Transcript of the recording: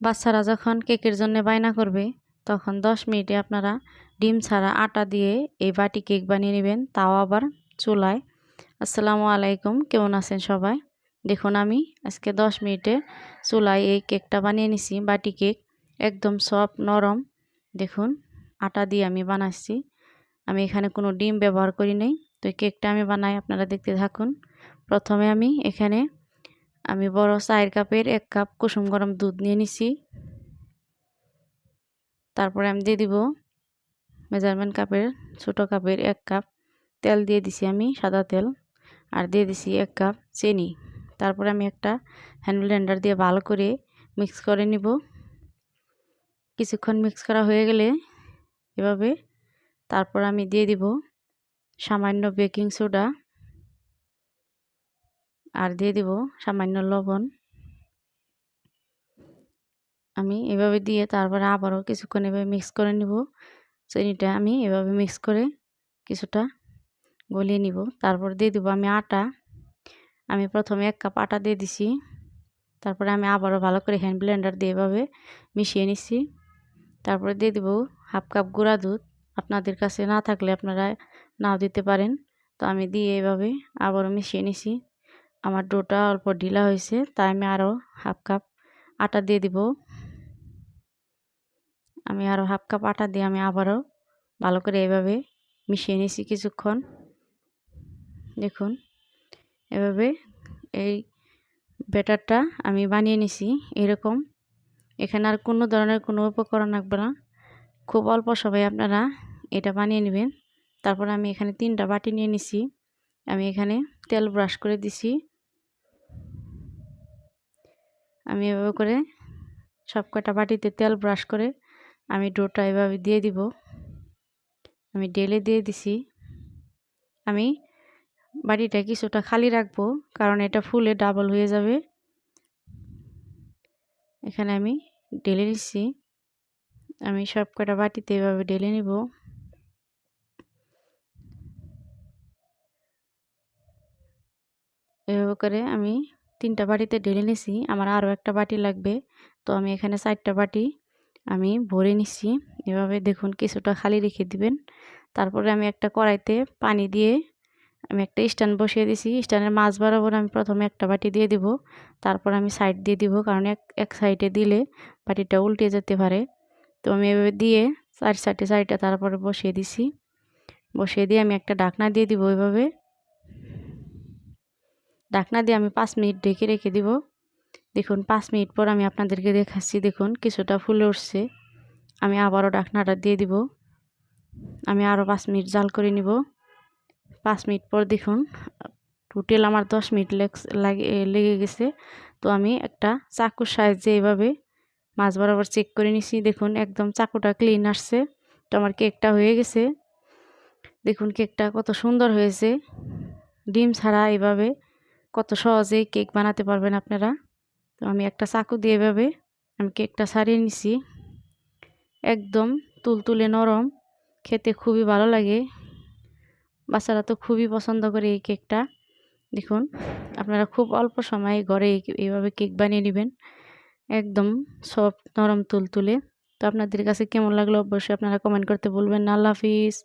বাচ্চারা যখন কেকের জন্য বায়না করবে, তখন দশ মিনিটে আপনারা ডিম ছাড়া আটা দিয়ে এই বাটি কেক বানিয়ে নেবেন, তাও আবার চুলায়। আসসালামু আলাইকুম, কেমন আছেন সবাই? দেখুন আমি আজকে দশ মিনিটে চুলায় এই কেকটা বানিয়ে নিছি, বাটি কেক একদম সফট, নরম। দেখুন, আটা দিয়ে আমি বানাচ্ছি। আমি এখানে কোনো ডিম ব্যবহার করি নাই, তো কেকটা আমি বানাই, আপনারা দেখতে থাকুন। প্রথমে আমি এখানে আমি বড় চায়ের কাপের এক কাপ কুসুম গরম দুধ নিয়ে নিছি। তারপরে আমি দিয়ে দিব মেজারমেন্ট কাপের, ছোট কাপের এক কাপ। তেল দিয়ে দিছি আমি সাদা তেল আর দিয়ে দিছি এক কাপ চিনি। তারপরে আমি একটা হ্যান্ড ব্লেন্ডার দিয়ে ভালো করে মিক্স করে নিব। কিছুক্ষণ মিক্স করা হয়ে গেলে এভাবে তারপর আমি দিয়ে দিব সামান্য বেকিং সোডা। আর দিয়ে দিব সামান্য লবণ। আমি এভাবে দিয়ে তারপরে আবারও কিছুক্ষণ এভাবে মিক্স করে নিব। চিনিটা আমি এভাবে মিক্স করে কিছুটা গলিয়ে নিব। তারপর দিয়ে দিব আমি আটা। আমি প্রথমে এক কাপ আটা দিয়ে দিছি। তারপরে আমি আবারও ভালো করে হ্যান্ড ব্লেন্ডার দিয়ে এভাবে মিশিয়ে নিছি। তারপরে দিয়ে দিব হাফ কাপ গুঁড়া দুধ। আপনাদের কাছে না থাকলে আপনারা নাও দিতে পারেন। তো আমি দিয়ে এভাবে আবারও মিশিয়ে নিছি। আমার ডোটা অল্প ঢিলা হয়েছে, তাই আমি আরও হাফ কাপ আটা দিয়ে দিব। আমি আরও হাফ কাপ আটা দিয়ে আমি আবারও ভালো করে এভাবে মিশিয়ে নিয়েছি কিছুক্ষণ। দেখুন, এভাবে এই ব্যাটারটা আমি বানিয়ে নিছি এরকম। এখানে আর কোনো ধরনের কোনো উপকরণ লাগবে না। খুব অল্প সময়ে আপনারা এটা বানিয়ে নেবেন। তারপর আমি এখানে তিনটা বাটি নিয়ে নিছি। আমি এখানে তেল ব্রাশ করে দিছি। আমি এভাবে করে সব কটা বাটিতে তেল ব্রাশ করে আমি ডোটা এভাবে দিয়ে দিব। আমি ডেলে দিয়ে দিছি। আমি বাটিটা কিছুটা খালি রাখব কারণ এটা ফুলে ডাবল হয়ে যাবে। এখানে আমি ডেলে নিচ্ছি আমি সব কটা বাটিতে এভাবে ডেলে নিব। এভাবে করে আমি তিনটা বাটিতে ঢেলে নিছি। আমার আরও একটা বাটি লাগবে। তো আমি এখানে চারটা বাটি আমি ভরে নিচ্ছি এভাবে দেখুন কিছুটা খালি রেখে দিবেন। তারপরে আমি একটা কড়াইতে পানি দিয়ে আমি একটা স্ট্যান্ড বসিয়ে দিছি। স্ট্যান্ডের মাছ বরাবর আমি প্রথমে একটা বাটি দিয়ে দিব। তারপর আমি সাইড দিয়ে দিব কারণ এক এক সাইডে দিলে বাটিটা উল্টে যেতে পারে। তো আমি এভাবে দিয়ে চার সাইডে সাইডটা তারপরে বসিয়ে দিছি। বসিয়ে দিয়ে আমি একটা ডাকনা দিয়ে দিব ওইভাবে ডাকনা দিয়ে আমি পাঁচ মিনিট ঢেকে রেখে দিব। দেখুন, পাঁচ মিনিট পর আমি আপনাদেরকে দেখাচ্ছি, দেখুন, কিছুটা ফুলে উঠছে। আমি আবারও ডাকনাটা দিয়ে দিব। আমি আরও পাঁচ মিনিট জাল করে নিব। পাঁচ মিনিট পর দেখুন, টোটাল আমার দশ মিনিট লাগে লেগে গেছে। তো আমি একটা চাকুর সাহায্যে এইভাবে মাছ বরাবর চেক করে নিছি। দেখুন, একদম চাকুটা ক্লিন আসছে। তো আমার কেকটা হয়ে গেছে। দেখুন কেকটা কত সুন্দর হয়েছে। ডিম ছাড়া এভাবে কত সহজেই কেক বানাতে পারবেন আপনারা। তো আমি একটা চাকু দিয়ে এভাবে আমি কেকটা সারিয়ে নিছি। একদম তুলতুলে নরম, খেতে খুবই ভালো লাগে। বাচ্চারা তো খুবই পছন্দ করে এই কেকটা। দেখুন, আপনারা খুব অল্প সময়ে ঘরে এইভাবে কেক বানিয়ে নেবেন। একদম সফট, নরম, তুলতুলে। তো আপনাদের কাছে কেমন লাগল অবশ্যই আপনারা কমেন্ট করতে বলবেন না। আল্লাহ হাফিজ।